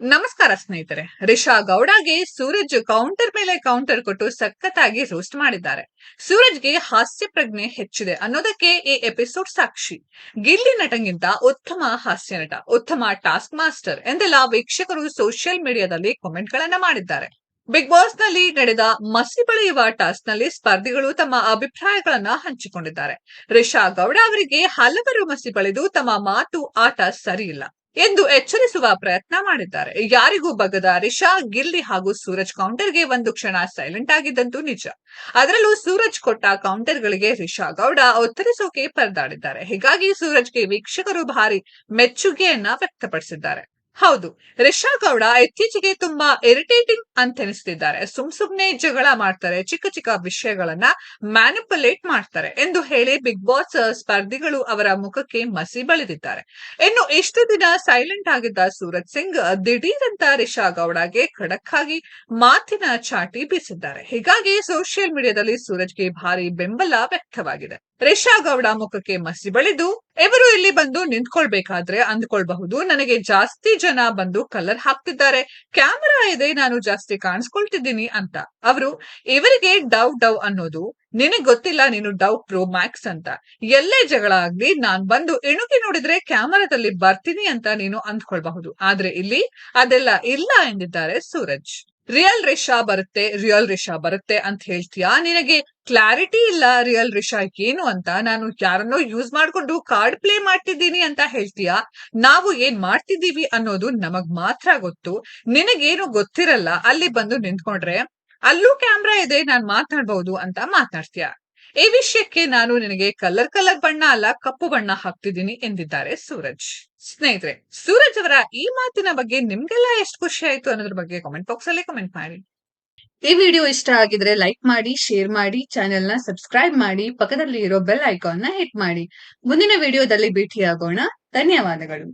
ನಮಸ್ಕಾರ ಸ್ನೇಹಿತರೆ. ರಿಷಾ ಗೌಡಗೆ ಸೂರಜ್ ಕೌಂಟರ್ ಮೇಲೆ ಕೌಂಟರ್ ಕೊಟ್ಟು ಸಖತ್ತಾಗಿ ರೋಸ್ಟ್ ಮಾಡಿದ್ದಾರೆ. ಸೂರಜ್ಗೆ ಹಾಸ್ಯ ಪ್ರಜ್ಞೆ ಹೆಚ್ಚಿದೆ ಅನ್ನೋದಕ್ಕೆ ಈ ಎಪಿಸೋಡ್ ಸಾಕ್ಷಿ. ಗಿಲ್ಲಿ ನಟಂಗಿಂತ ಉತ್ತಮ ಹಾಸ್ಯ ನಟ, ಉತ್ತಮ ಟಾಸ್ಕ್ ಮಾಸ್ಟರ್ ಎಂದೆಲ್ಲ ವೀಕ್ಷಕರು ಸೋಷಿಯಲ್ ಮೀಡಿಯಾದಲ್ಲಿ ಕಾಮೆಂಟ್ ಗಳನ್ನ ಮಾಡಿದ್ದಾರೆ. ಬಿಗ್ ಬಾಸ್ನಲ್ಲಿ ನಡೆದ ಮಸಿ ಬಳಿಯುವ ಟಾಸ್ಕ್ನಲ್ಲಿ ಸ್ಪರ್ಧಿಗಳು ತಮ್ಮ ಅಭಿಪ್ರಾಯಗಳನ್ನ ಹಂಚಿಕೊಂಡಿದ್ದಾರೆ. ರಿಷಾ ಗೌಡ ಅವರಿಗೆ ಹಲವರು ಮಸಿ ಬಳಿದು ತಮ್ಮ ಮಾತು, ಆಟ ಸರಿಯಿಲ್ಲ. ಎಂದು ಎಚ್ಚರಿಸುವ ಪ್ರಯತ್ನ ಮಾಡಿದ್ದಾರೆ. ಯಾರಿಗೂ ಬಗದ ರಿಷಾ ಗಿಲ್ಲಿ ಹಾಗೂ ಸೂರಜ್ ಕೌಂಟರ್ಗೆ ಒಂದು ಕ್ಷಣ ಸೈಲೆಂಟ್ ಆಗಿದ್ದಂತೂ ನಿಜ. ಅದರಲ್ಲೂ ಸೂರಜ್ ಕೊಟ್ಟ ಕೌಂಟರ್ಗಳಿಗೆ ರಿಷಾ ಗೌಡ ಉತ್ತರಿಸೋಕೆ ಪರದಾಡಿದ್ದಾರೆ. ಹೀಗಾಗಿ ಸೂರಜ್ಗೆ ವೀಕ್ಷಕರು ಭಾರಿ ಮೆಚ್ಚುಗೆಯನ್ನ ವ್ಯಕ್ತಪಡಿಸಿದ್ದಾರೆ. ಹೌದು, ರಿಷಾ ಗೌಡ ಇತ್ತೀಚೆಗೆ ತುಂಬಾ ಇರಿಟೇಟಿಂಗ್ ಅಂತ ಅನಿಸ್ತಿದ್ದಾರೆ ಸುಮ್ ಸುಮ್ನೆ ಜಗಳ ಮಾಡ್ತಾರೆ, ಚಿಕ್ಕ ಚಿಕ್ಕ ವಿಷಯಗಳನ್ನ ಮ್ಯಾನಿಪುಲೇಟ್ ಮಾಡ್ತಾರೆ ಎಂದು ಹೇಳಿ ಬಿಗ್ ಬಾಸ್ ಸ್ಪರ್ಧಿಗಳು ಅವರ ಮುಖಕ್ಕೆ ಮಸಿ ಬಳಿದಿದ್ದಾರೆ. ಇನ್ನು ಇಷ್ಟು ದಿನ ಸೈಲೆಂಟ್ ಆಗಿದ್ದ ಸೂರಜ್ ಸಿಂಗ್ ದಿಢೀರಂತ ರಿಷಾ ಗೌಡಗೆ ಖಡಕ್ ಆಗಿ ಮಾತಿನ ಚಾಟಿ ಬೀಸಿದ್ದಾರೆ. ಹೀಗಾಗಿ ಸೋಷಿಯಲ್ ಮೀಡಿಯಾದಲ್ಲಿ ಸೂರಜ್ಗೆ ಭಾರಿ ಬೆಂಬಲ ವ್ಯಕ್ತವಾಗಿದೆ. ರಿಷಾ ಗೌಡ ಮುಖಕ್ಕೆ ಮಸಿ ಬಳಿದು ಇವರು ಇಲ್ಲಿ ಬಂದು ನಿಂತ್ಕೊಳ್ಬೇಕಾದ್ರೆ ಅಂದ್ಕೊಳ್ಬಹುದು. ನನಗೆ ಜಾಸ್ತಿ ಜನ ಬಂದು ಕಲರ್ ಹಾಕ್ತಿದ್ದಾರೆ. ಕ್ಯಾಮರಾ ಇದೆ, ನಾನು ಜಾಸ್ತಿ ಕಾಣಿಸ್ಕೊಳ್ತಿದ್ದೀನಿ ಅಂತ. ಅವರು, ಇವರಿಗೆ ಡವ್ ಡವ್ ಅನ್ನೋದು, ನಿನಗ್ ಗೊತ್ತಿಲ್ಲ, ನೀನು ಡವ್ ಪ್ರೋ ಮ್ಯಾಕ್ಸ್ ಅಂತ. ಎಲ್ಲೇ ಜಗಳ ಆಗ್ಲಿ, ನಾನ್ ಬಂದು ಇಣುಕಿ ನೋಡಿದ್ರೆ ಕ್ಯಾಮರಾದಲ್ಲಿ ಬರ್ತೀನಿ ಅಂತ ನೀನು ಅಂದ್ಕೊಳ್ಬಹುದು. ಆದ್ರೆ ಇಲ್ಲಿ ಅದೆಲ್ಲ ಇಲ್ಲ ಎಂದಿದ್ದಾರೆ ಸೂರಜ್. ರಿಯಲ್ ರಿಷಾ ಬರುತ್ತೆ ರಿಯಲ್ ರಿಷಾ ಬರುತ್ತೆ ಅಂತ ಹೇಳ್ತೀಯಾ? ನಿನಗೆ ಕ್ಲಾರಿಟಿ ಇಲ್ಲ ರಿಯಲ್ ರಿಷಾ ಏನು ಅಂತ? ನಾನು ಯಾರನ್ನೋ ಯೂಸ್ ಮಾಡ್ಕೊಂಡು ಕಾರ್ಡ್ ಪ್ಲೇ ಮಾಡ್ತಿದ್ದೀನಿ ಅಂತ ಹೇಳ್ತೀಯಾ? ನಾವು ಏನ್ ಮಾಡ್ತಿದ್ದೀವಿ ಅನ್ನೋದು ನಮಗ್ ಮಾತ್ರ ಗೊತ್ತು. ನಿನಗೇನು ಗೊತ್ತಿರಲ್ಲ, ಅಲ್ಲಿ ಬಂದು ನಿಂತ್ಕೊಂಡ್ರೆ ಅಲ್ಲೂ ಕ್ಯಾಮ್ರಾ ಇದೆ, ನಾನ್ ಮಾತಾಡ್ಬಹುದು ಅಂತ ಮಾತಾಡ್ತೀಯ? ಈ ವಿಷಯಕ್ಕೆ ನಾನು ನಿನಗೆ ಕಲರ್ ಕಲರ್ ಬಣ್ಣ ಅಲ್ಲ, ಕಪ್ಪು ಬಣ್ಣ ಹಾಕ್ತಿದ್ದೀನಿ ಎಂದಿದ್ದಾರೆ ಸೂರಜ್. ಸ್ನೇಹಿತರೆ, ಸೂರಜ್ ಅವರ ಈ ಮಾತಿನ ಬಗ್ಗೆ ನಿಮ್ಗೆಲ್ಲ ಎಷ್ಟು ಖುಷಿ ಆಯ್ತು ಅನ್ನೋದ್ರ ಬಗ್ಗೆ ಕಾಮೆಂಟ್ ಬಾಕ್ಸ್ ಅಲ್ಲಿ ಕಮೆಂಟ್ ಮಾಡಿ. ಈ ವಿಡಿಯೋ ಇಷ್ಟ ಆಗಿದ್ರೆ ಲೈಕ್ ಮಾಡಿ ಶೇರ್ ಮಾಡಿ ಚಾನೆಲ್ನ ಸಬ್ಸ್ಕ್ರೈಬ್ ಮಾಡಿ ಪಕ್ಕದಲ್ಲಿ ಇರೋ ಬೆಲ್ ಐಕಾನ್ನ ಹಿಟ್ ಮಾಡಿ. ಮುಂದಿನ ವಿಡಿಯೋದಲ್ಲಿ ಭೇಟಿಯಾಗೋಣ. ಧನ್ಯವಾದಗಳು.